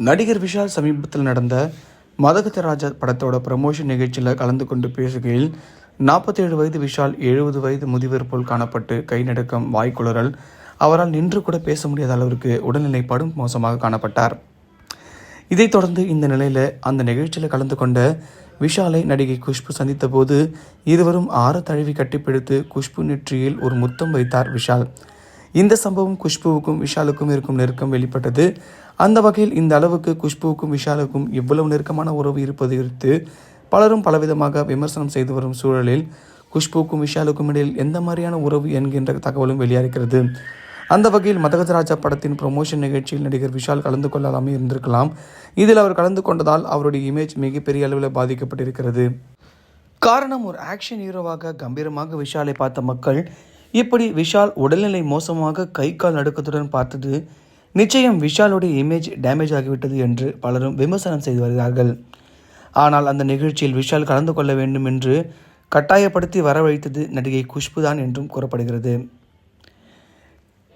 நடிகர் விஷால் சமீபத்தில் நடந்த மதகத ராஜா படத்தோட ப்ரமோஷன் நிகழ்ச்சியில் கலந்து கொண்டு பேசுகையில் நாற்பத்தேழு வயது விஷால் எழுபது வயது முதிவர் போல் காணப்பட்டு கை நடுக்கம் வாய்க்குளறல் அவரால் நின்று கூட பேச முடியாத அளவிற்கு உடல்நிலை படும் மோசமாக காணப்பட்டார். இதைத் தொடர்ந்து இந்த நிலையில் அந்த நிகழ்ச்சியில் கலந்து கொண்ட விஷாலை நடிகை குஷ்பு சந்தித்த போது இருவரும் ஆற தழுவி கட்டிப்பிடித்து குஷ்பு நெற்றியில் ஒரு முத்தம் வைத்தார் விஷால். இந்த சம்பவம் குஷ்புவுக்கும் விஷாலுக்கும் இருக்கும் நெருக்கம் வெளிப்பட்டது. அந்த வகையில் இந்த அளவுக்கு குஷ்புவுக்கும் விஷாலுக்கும் இவ்வளவு நெருக்கமான உறவு இருப்பது குறித்து பலரும் பலவிதமாக விமர்சனம் செய்து வரும் சூழலில் குஷ்புவுக்கும் விஷாலுக்கும் இடையில் எந்த மாதிரியான உறவு என்கின்ற தகவலும் வெளியாகிறது. அந்த வகையில் மதகஜராஜா படத்தின் ப்ரொமோஷன் நிகழ்ச்சியில் நடிகர் விஷால் கலந்து கொள்ளாமல் இருந்திருக்கலாம். இதில் அவர் கலந்து கொண்டதால் அவருடைய இமேஜ் மிகப்பெரிய அளவில் பாதிக்கப்பட்டிருக்கிறது. காரணம் ஒரு ஆக்ஷன் ஹீரோவாக கம்பீரமாக விஷாலை பார்த்த மக்கள் இப்படி விஷால் உடல்நிலை மோசமாக கை கால் நடுக்கத்துடன் பார்த்தது. நிச்சயம் விஷாலுடைய இமேஜ் டேமேஜ் ஆகிவிட்டது என்று பலரும் விமர்சனம் செய்து வருகிறார்கள். ஆனால் அந்த நிகழ்ச்சியில் விஷால் கலந்து கொள்ள வேண்டும் என்று கட்டாயப்படுத்தி வரவழைத்தது நடிகை குஷ்புதான் என்றும் கூறப்படுகிறது.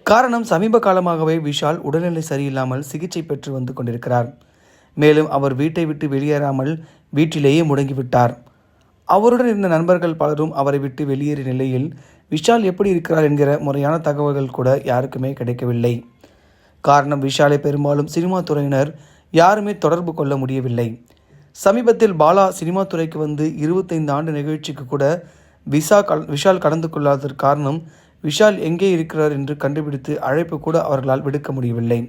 காரணம் சமீப காலமாகவே விஷால் உடல்நிலை சரியில்லாமல் சிகிச்சை பெற்று வந்து கொண்டிருக்கிறார். மேலும் அவர் வீட்டை விட்டு வெளியேறாமல் வீட்டிலேயே முடங்கிவிட்டார். அவருடன் இருந்த நண்பர்கள் பலரும் அவரை விட்டு வெளியேறிய நிலையில் விஷால் எப்படி இருக்கிறார் என்கிற முறையான தகவல்கள் கூட யாருக்குமே கிடைக்கவில்லை. காரணம் விஷாலை பெரும்பாலும் சினிமா துறையினர் யாருமே தொடர்பு கொள்ள முடியவில்லை. சமீபத்தில் பாலா சினிமா துறைக்கு வந்து இருபத்தைந்து ஆண்டு நிகழ்ச்சிக்கு கூட விசா கல் விஷால் கலந்து கொள்ளாததற்கு காரணம் விஷால் எங்கே இருக்கிறார் என்று கண்டுபிடித்து அழைப்பு கூட அவர்களால் விடுக்க முடியவில்லை.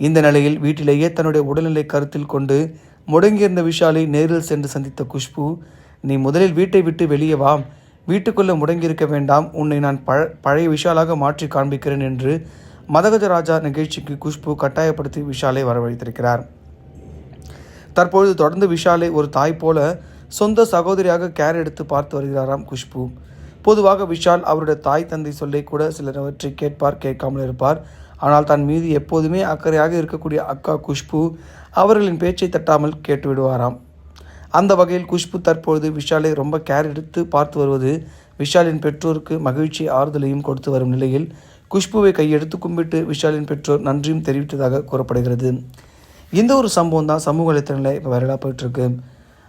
இந்த நிலையில் வீட்டிலேயே தன்னுடைய உடல்நிலை கருத்தில் கொண்டு முடங்கியிருந்த விஷாலை நேரில் சென்று சந்தித்த குஷ்பு நீ முதலில் வீட்டை விட்டு வெளியே வா வீட்டுக்குள்ளே முடங்கியிருக்க வேண்டாம். உன்னை நான் பழ பழைய விஷாலாக மாற்றி காண்பிக்கிறேன் என்று மதகஜ ராஜா நிகழ்ச்சிக்கு குஷ்பு கட்டாயப்படுத்தி விஷாலை வரவழைத்திருக்கிறார். தற்பொழுது தொடர்ந்து விஷாலை ஒரு தாய் போல சொந்த சகோதரியாக கேர் எடுத்து பார்த்து வருகிறாராம் குஷ்பு. பொதுவாக விஷால் அவருடைய தாய் தந்தை சொல்லை கூட சிலரவற்றை கேட்பார் கேட்காமல் இருப்பார். ஆனால் தன் மீது எப்போதுமே அக்கறையாக இருக்கக்கூடிய அக்கா குஷ்பு அவர்களின் பேச்சை தட்டாமல் கேட்டுவிடுவாராம். அந்த வகையில் குஷ்பு தற்பொழுது விஷாலை ரொம்ப கேர் எடுத்து பார்த்து வருவது விஷாலின் பெற்றோருக்கு மகிழ்ச்சி ஆறுதலையும் கொடுத்து வரும் நிலையில் குஷ்புவை கையெடுத்து கும்பிட்டு விஷாலின் பெற்றோர் நன்றியும் தெரிவித்ததாக கூறப்படுகிறது. இந்த ஒரு சம்பவம் தான் சமூக வலைத்தளங்களில் இப்போ வைரலாக போயிட்டுருக்கு.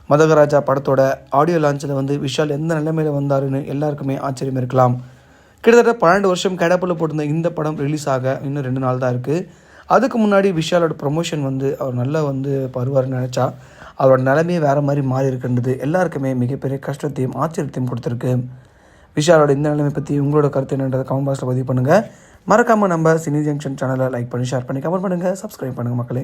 மதகராஜா படத்தோட ஆடியோ லான்ச்சில் வந்து விஷால் எந்த நிலைமையில் வந்தாருன்னு எல்லாருக்குமே ஆச்சரியம் இருக்கலாம். கிட்டத்தட்ட பன்னெண்டு வருஷம் கேடப்பில் போட்டிருந்த இந்த படம் ரிலீஸ் ஆக இன்னும் ரெண்டு நாள் தான் இருக்குது அதுக்கு முன்னாடி விஷாலோட ப்ரொமோஷன் வந்து அவர் நல்லா வந்து பருவார்னு நினச்சா அவரோட நிலைமையே வேறு மாதிரி மாறி இருக்கின்றது எல்லாருக்குமே மிகப்பெரிய கஷ்டத்தையும் ஆச்சரியத்தையும் கொடுத்துருக்கு. விஷாலோட இந்த நிலைமை பற்றி உங்களோட கருத்து என்னன்றதை கமெண்ட் பாக்ஸில் பதிவு பண்ணுங்கள் மறக்காமல் நம்ம சினி ஜங்ஷன் சேனலை லைக் பண்ணி ஷேர் பண்ணி கமெண்ட் பண்ணுங்கள் சப்ஸ்கிரைப் பண்ணுங்கள் மக்களே.